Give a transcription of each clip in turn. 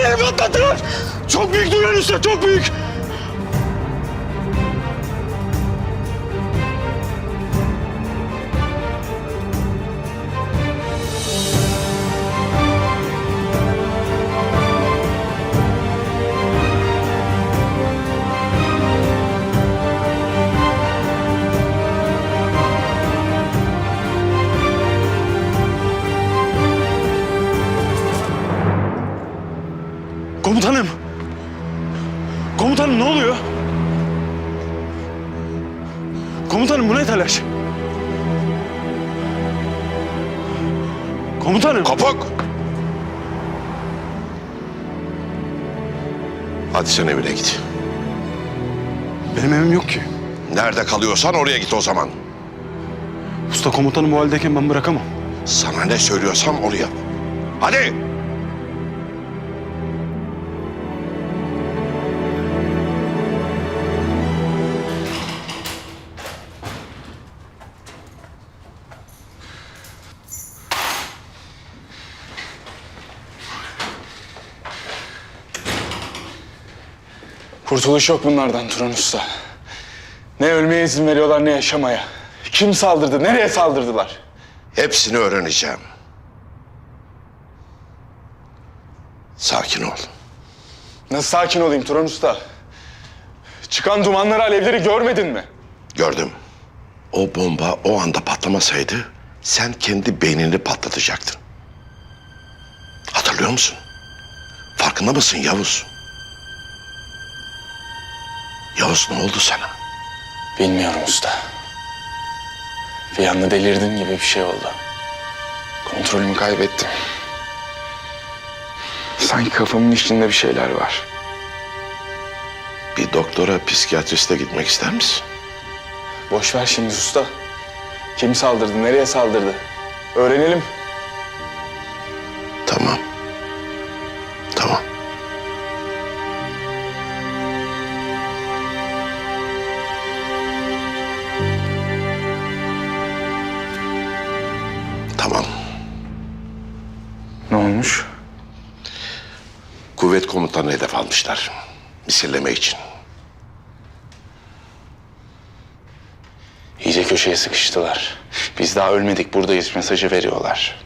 yerini patlattılar. Çok büyük duyan usta, çok büyük. Komutanım. Kopuk! Hadi sen evine git. Benim evim yok ki. Nerede kalıyorsan oraya git o zaman. Usta komutanım bu haldeyken ben bırakamam. Sana ne söylüyorsam onu yap. Hadi! Kurtuluş yok bunlardan Turan Usta. Ne ölmeye izin veriyorlar ne yaşamaya. Kim saldırdı? Nereye saldırdılar? Hepsini öğreneceğim. Sakin ol. Nasıl sakin olayım Turan Usta? Çıkan dumanları, alevleri görmedin mi? Gördüm. O bomba o anda patlamasaydı sen kendi beynini patlatacaktın. Hatırlıyor musun? Farkında mısın Yavuz? Yavuz ne oldu sana? Bilmiyorum usta. Bir anda delirdim gibi bir şey oldu. Kontrolümü kaybettim. Sanki kafamın içinde bir şeyler var. Bir doktora, psikiyatriste gitmek ister misin? Boş ver şimdi usta. Kim saldırdı, nereye saldırdı? Öğrenelim. Misilleme için. İyice köşeye sıkıştılar. Biz daha ölmedik buradayız mesajı veriyorlar.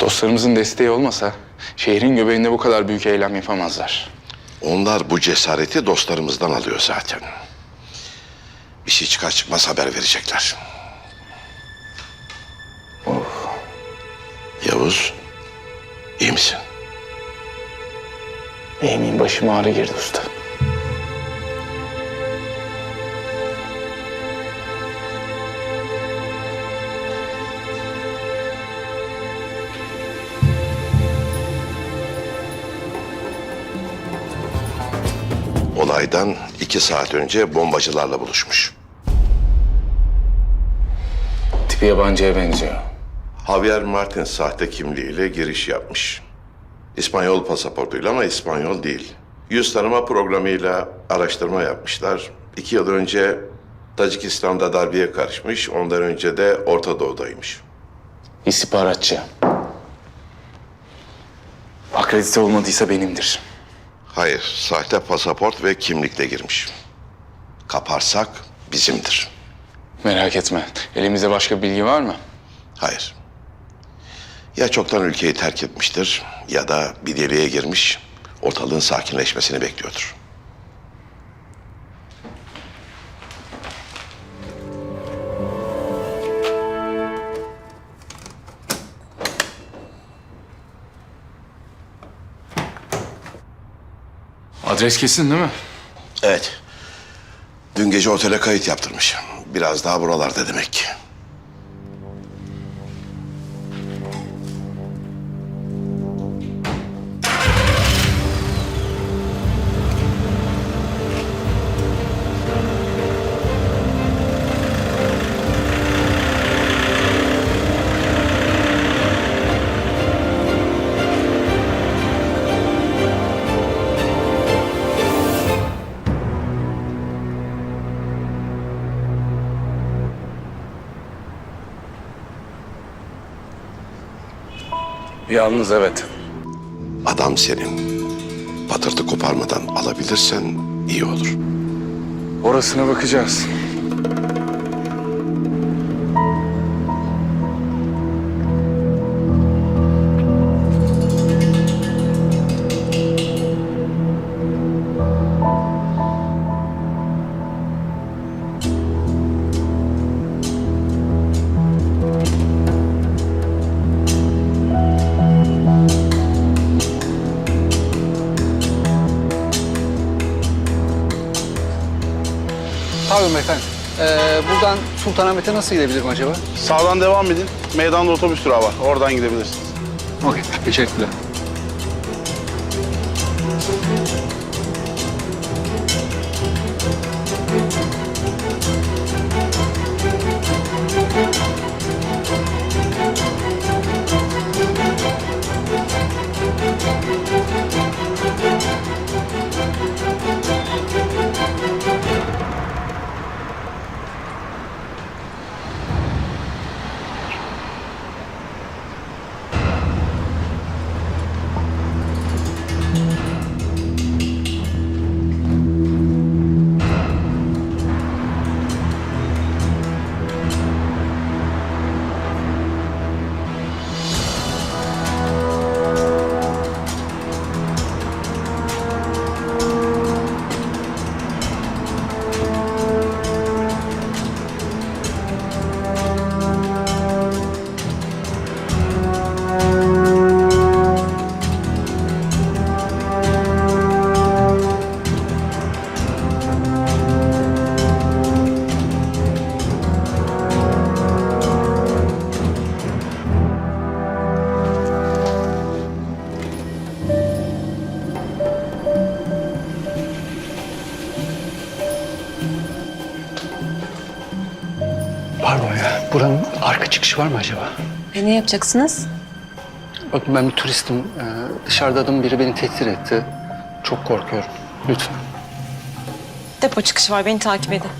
Dostlarımızın desteği olmasa şehrin göbeğinde bu kadar büyük eylem yapamazlar. Onlar bu cesareti dostlarımızdan alıyor zaten. Bir şey çıkar çıkmaz haber verecekler. Yavuz, iyi misin? Emin başıma ağrı girdi usta. Olaydan iki saat önce bombacılarla buluşmuş. Tipi yabancıya benziyor. Javier Martin sahte kimliğiyle giriş yapmış. İspanyol pasaportuyla ama İspanyol değil. Yüz tanıma programıyla araştırma yapmışlar. İki yıl önce Tacikistan'da darbeye karışmış, ondan önce de Orta Doğu'daymış. İstihbaratçı. Akredite olmadıysa benimdir. Hayır, sahte pasaport ve kimlikle girmiş. Kaparsak bizimdir. Merak etme. Elimizde başka bilgi var mı? Hayır. Ya çoktan ülkeyi terk etmiştir ya da bir deliğe girmiş, ortalığın sakinleşmesini bekliyordur. Adres kesin değil mi? Evet. Dün gece otele kayıt yaptırmış. Biraz daha buralarda demek ki. Yalnız evet. Adam senin. patırtı koparmadan alabilirsen iyi olur. Orasına bakacağız. Sultanahmet'e nasıl gidebilirim acaba? Sağdan devam edin. Meydanda otobüs durağı var. Oradan gidebilirsiniz. Okey, teşekkürler. Pardon ya, buranın arka çıkışı var mı acaba? E, ne yapacaksınız? Bakın ben bir turistim. Ee, dışarıda adam biri beni tehdit etti. Çok korkuyorum. Lütfen. Depo çıkışı var. Beni takip edin.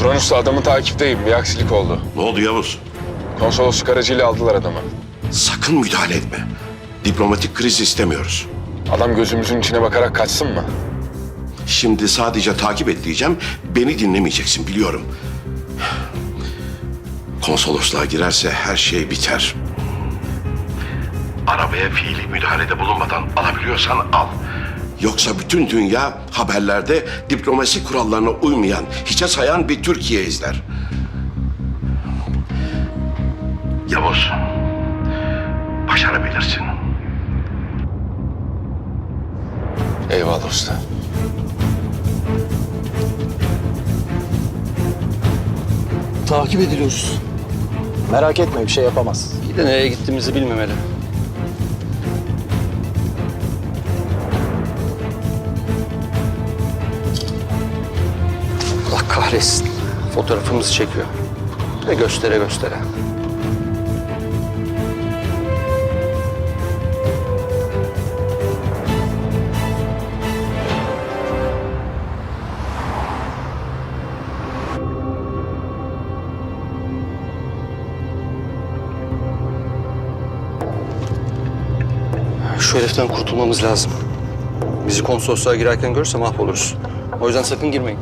Turan Usta adamı takipteyim. Bir aksilik oldu. Ne oldu Yavuz? Konsolosluk aracıyla aldılar adamı. Sakın müdahale etme. Diplomatik kriz istemiyoruz. Adam gözümüzün içine bakarak kaçsın mı? Şimdi sadece takip et diyeceğim. Beni dinlemeyeceksin biliyorum. Konsolosluğa girerse her şey biter. Arabaya fiili müdahalede bulunmadan alabiliyorsan al. Yoksa bütün dünya haberlerde diplomasi kurallarına uymayan, hiçe sayan bir Türkiye izler. Yavuz, başarabilirsin. Eyvallah usta. Takip ediliyoruz. Merak etme bir şey yapamaz. Bir de nereye gittiğimizi bilmemeli. Kahretsin. Fotoğrafımızı çekiyor. Ve göstere göstere. Şu heriften kurtulmamız lazım. Bizi konsolosluğa girerken görürse mahvoluruz. O yüzden sakın girmeyin.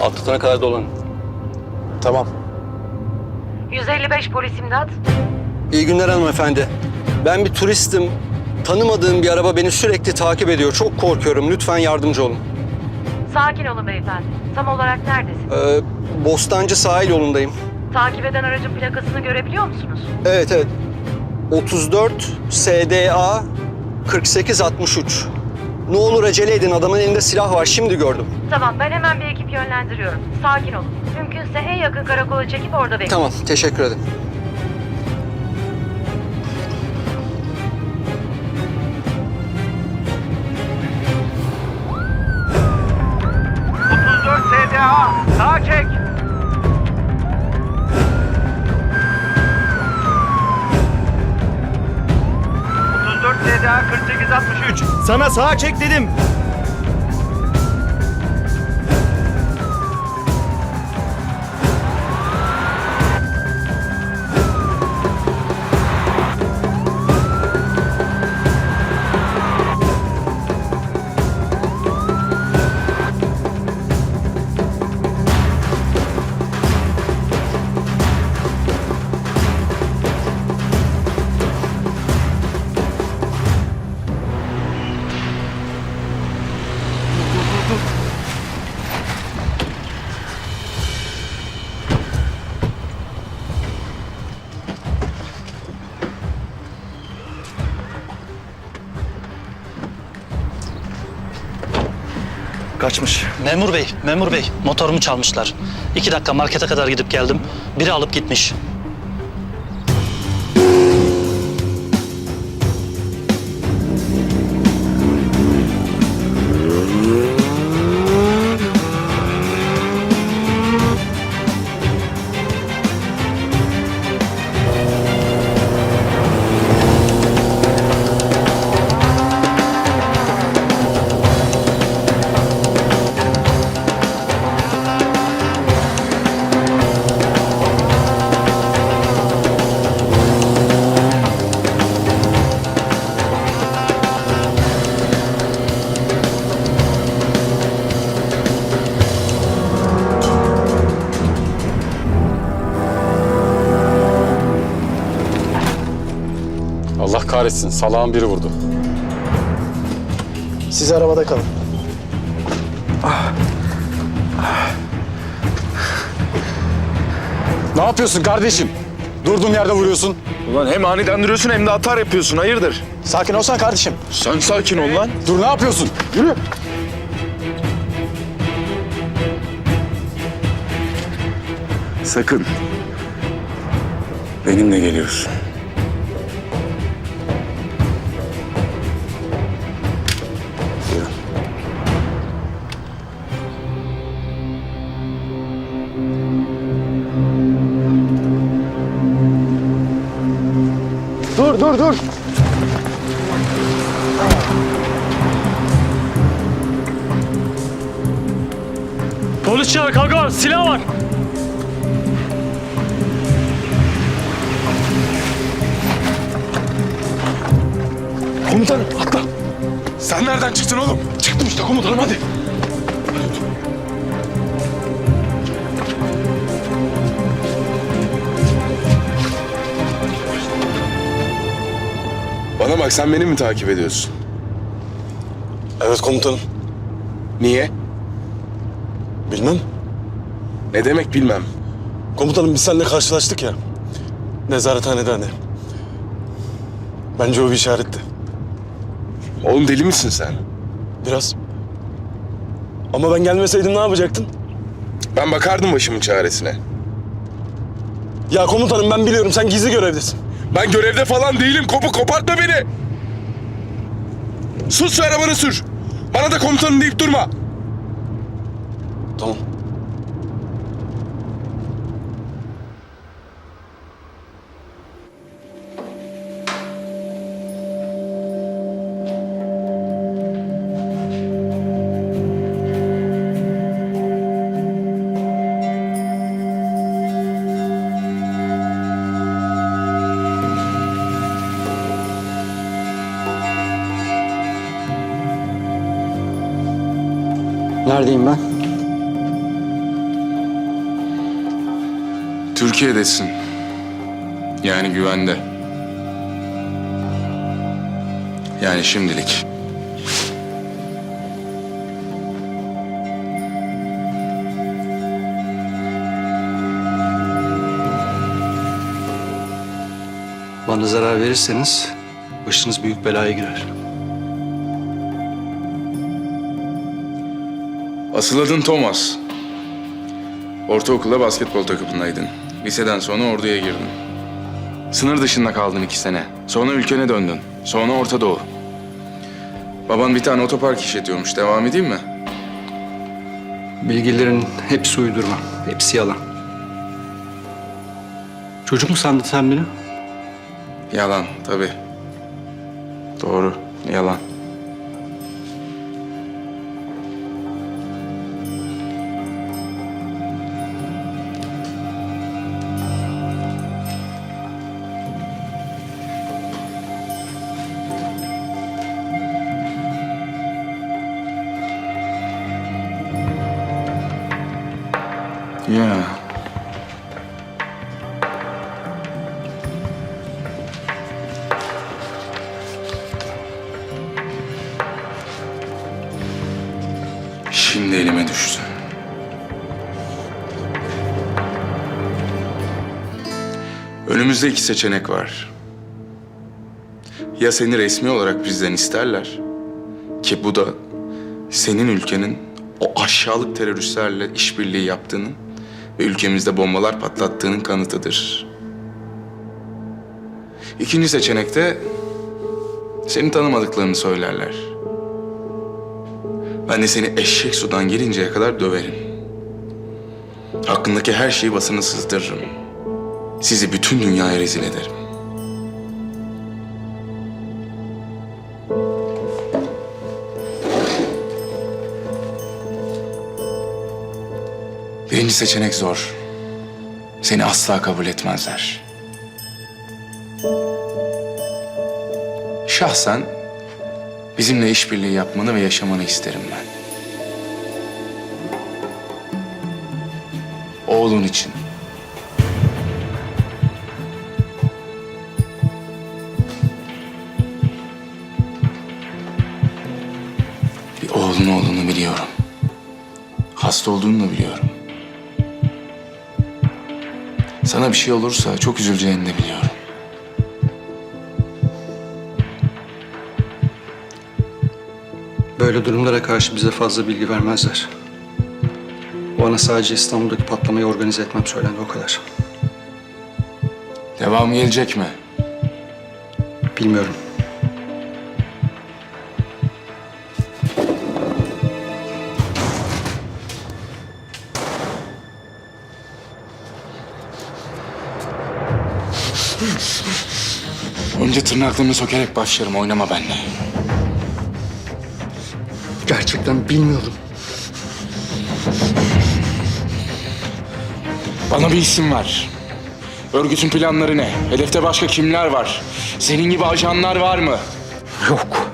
Atlatana kadar dolanın. Tamam. 155 polis imdat. İyi günler hanımefendi. Ben bir turistim. Tanımadığım bir araba beni sürekli takip ediyor. Çok korkuyorum. Lütfen yardımcı olun. Sakin olun beyefendi. Tam olarak neredesiniz? Ee, Bostancı sahil yolundayım. Takip eden aracın plakasını görebiliyor musunuz? Evet evet. 34 SDA 4863. Ne olur acele edin. Adamın elinde silah var. Şimdi gördüm. Tamam ben hemen bir ekip yönlendiriyorum. Sakin olun. Mümkünse en yakın karakola çekip orada bekleyin. Tamam. Teşekkür ederim. Sağa çek dedim. Kaçmış. Memur bey, memur bey. Motorumu çalmışlar. İki dakika markete kadar gidip geldim. Biri alıp gitmiş. Kahretsin. Salağın biri vurdu. Siz arabada kalın. Ne yapıyorsun kardeşim? Durduğun yerde vuruyorsun. Ulan hem aniden duruyorsun hem de atar yapıyorsun. Hayırdır? Sakin olsana kardeşim. Sen sakin ol lan. Dur ne yapıyorsun? Yürü. Sakın. Benimle geliyorsun. Dur dur. Polis çağır, kavga silah var. Komutanım atla. Sen nereden çıktın oğlum? Çıktım işte komutanım hadi. Bana bak sen beni mi takip ediyorsun? Evet komutanım. Niye? Bilmem. Ne demek bilmem. Komutanım biz seninle karşılaştık ya. Nezarethanede hani. Bence o bir işaretti. Oğlum deli misin sen? Biraz. Ama ben gelmeseydim ne yapacaktın? Ben bakardım başımın çaresine. Ya komutanım ben biliyorum sen gizli görevdesin. Ben görevde falan değilim. Kopu kopartma beni. Sus ve arabanı sür. Bana da komutanım deyip durma. Tamam. Neredeyim ben? Türkiye'desin. Yani güvende. Yani şimdilik. Bana zarar verirseniz başınız büyük belaya girer. Asıl adın Thomas. Ortaokulda basketbol takımındaydın. Liseden sonra orduya girdin. Sınır dışında kaldın iki sene. Sonra ülkene döndün. Sonra Orta Doğu. Baban bir tane otopark işletiyormuş. Devam edeyim mi? Bilgilerin hepsi uydurma. Hepsi yalan. Çocuk mu sandın sen beni? Yalan tabii. Doğru. Yalan. Ya. Şimdi elime düştü. Önümüzde iki seçenek var. Ya seni resmi olarak bizden isterler ki bu da senin ülkenin o aşağılık teröristlerle işbirliği yaptığının ve ülkemizde bombalar patlattığının kanıtıdır. İkinci seçenekte seni tanımadıklarını söylerler. Ben de seni eşek sudan gelinceye kadar döverim. Hakkındaki her şeyi basına sızdırırım. Sizi bütün dünyaya rezil ederim. Birinci seçenek zor. Seni asla kabul etmezler. Şahsen bizimle işbirliği yapmanı ve yaşamanı isterim ben. Oğlun için. Bir oğlun olduğunu biliyorum. Hasta olduğunu da biliyorum. Sana bir şey olursa çok üzüleceğini de biliyorum. Böyle durumlara karşı bize fazla bilgi vermezler. Bana sadece İstanbul'daki patlamayı organize etmem söylendi o kadar. Devam gelecek mi? Bilmiyorum. Önce tırnaklarını sökerek başlarım. Oynama benimle. Gerçekten bilmiyorum. Bana bir isim ver. Örgütün planları ne? Hedefte başka kimler var? Senin gibi ajanlar var mı? Yok.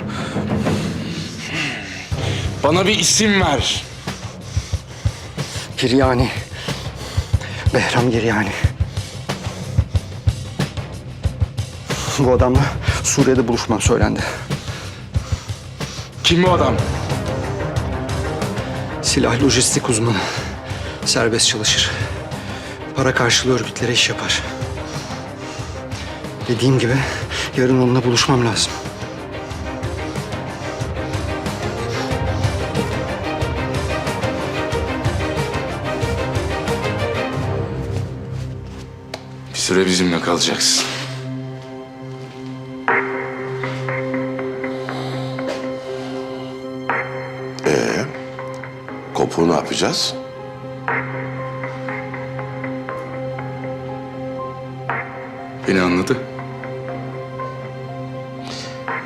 Bana bir isim ver. Giryani. Behram Giryani. Bu adamla Suriye'de buluşmam söylendi. Kim bu adam? Silah lojistik uzmanı. Serbest çalışır. Para karşılığı örgütlere iş yapar. Dediğim gibi yarın onunla buluşmam lazım. Bir süre bizimle kalacaksın. Kopuğu ne yapacağız? Beni anladı.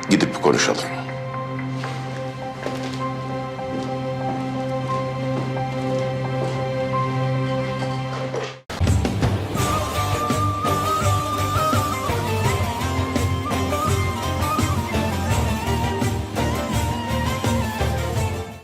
Gidip konuşalım.